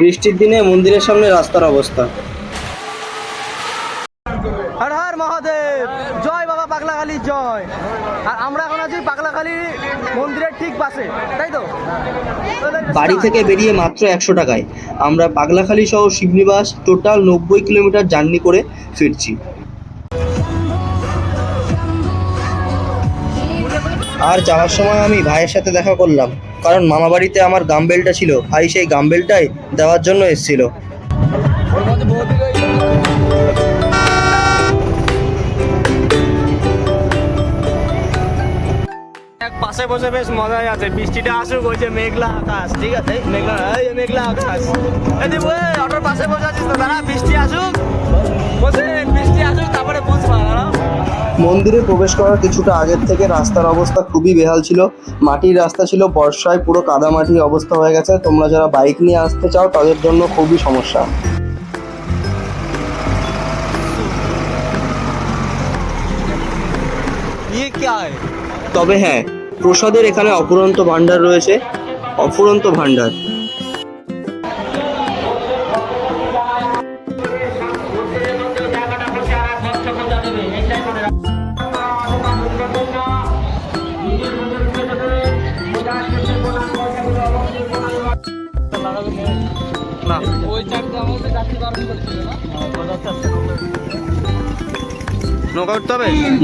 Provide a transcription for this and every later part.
বৃষ্টির দিনে মন্দিরের সামনে রাস্তার অবস্থা। হর হর মহাদেব জয় বাবা পাগলাখালি জয়। আর আমরা এখন আছি পাগলাখালি মন্দিরের ঠিক পাশে তাই তো? বাড়ি থেকে বেরিয়ে মাত্র একশো টাকায়। আমরা পাগলাখালী সহ শিবনিবাস টোটাল নব্বই কিলোমিটার জার্নি করে ফিরছি। আর যাওয়ার সময় আমি ভাইয়ের সাথে দেখা করলাম। কারণ মামা বাড়িতে আমার গামবেলটা ছিল। ভাই সেই গামবেলটাই দেওয়ার জন্য এসেছিল। পাশে বসে বেশ মজাই আছে। বৃষ্টিটা আসুক, ওই যে মেঘলা আকাশ। ঠিক আছে? মেঘলা, এই মেঘলা আকাশ। এই অটোর পাশে বসে আছিস তো, দাঁড়া, বৃষ্টি আসুক। বসে, বৃষ্টি আসুক, তারপরে বুঝবা দাঁড়া মন্দিরে প্রবেশ করার কিছুটা আগের থেকে রাস্তার অবস্থা খুবই বেহাল ছিল। মাটির রাস্তা ছিল বর্ষায় পুরো কাদামাটি অবস্থা হয়ে গেছে। তোমরা যারা বাইক নিয়ে আসতে চাও তাদের জন্য খুবই সমস্যা। তবে হ্যাঁ প্রসাদের এখানে অপুরন্ত ভাণ্ডার রয়েছে। অফুরন্ত ভাণ্ডার।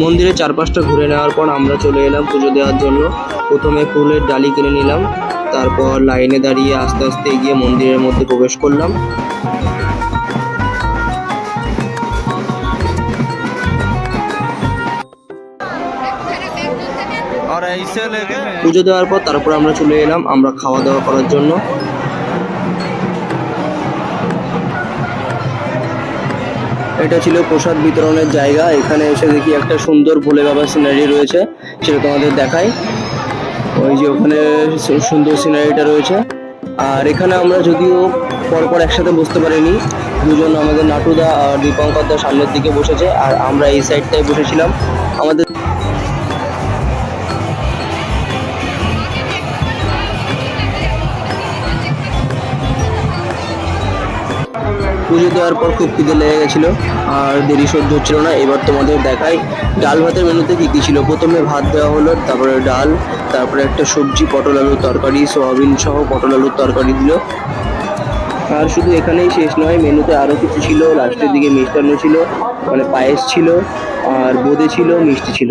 মন্দিরের চারপাশটা ঘুরে নেওয়ার পর আমরা চলে এলাম পুজো দেওয়ার জন্য। প্রথমে ফুলের ডালি কিনে নিলাম তারপর লাইনে দাঁড়িয়ে আস্তে আস্তে এগিয়ে মন্দিরের মধ্যে প্রবেশ করলাম। পুজো দেওয়ার পর তারপর আমরা চলে এলাম আমরা খাওয়া দাওয়া করার জন্য। এটা ছিল প্রসাদ বিতরণের জায়গা। এখানে এসে দেখি একটা সুন্দর ভোলে বাবা সিনারি রয়েছে, সেটা তোমাদের দেখাই। ওই যে ওখানে সুন্দর সিনারিটা রয়েছে। আর এখানে আমরা যদিও পরপর একসাথে বসতে পারিনি, দুজন আমাদের নাটুদা আর দীপঙ্কর দা সামনের দিকে বসেছে, আর আমরা এই সাইডটায় বসেছিলাম। আমাদের পুজো দেওয়ার পর খুব খিদে লেগে গেছিল, আর দেরি সহ্য হচ্ছিল না। এবার তোমাদের দেখাই, ডাল ভাতের মেনুতে কী কী ছিল? প্রথমে ভাত দেওয়া হলো, তারপরে ডাল, তারপরে একটা সবজি, পটল আলুর তরকারি, সোয়াবিন সহ পটল আলুর তরকারি দিল। আর শুধু এখানেই শেষ নয়, মেনুতে আরও কিছু ছিল। লাস্টের দিকে মিষ্টান্ন ছিল মানে পায়েস ছিল, আর বোঁদে ছিল, মিষ্টি ছিল।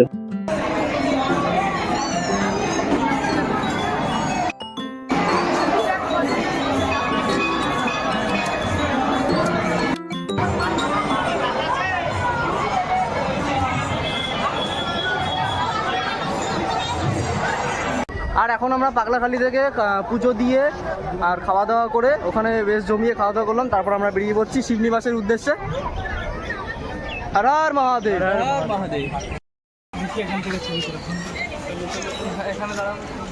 আর এখন আমরা পাগলাখালি থেকে পুজো দিয়ে আর খাওয়া দাওয়া করে ওখানে বেশ জমিয়ে খাওয়া দাওয়া করলাম। তারপর আমরা বেরিয়ে পড়ছি শিবনিবাসের উদ্দেশ্যে। আর মহাদেব। মহাদেব। এখানে দাঁড়ানো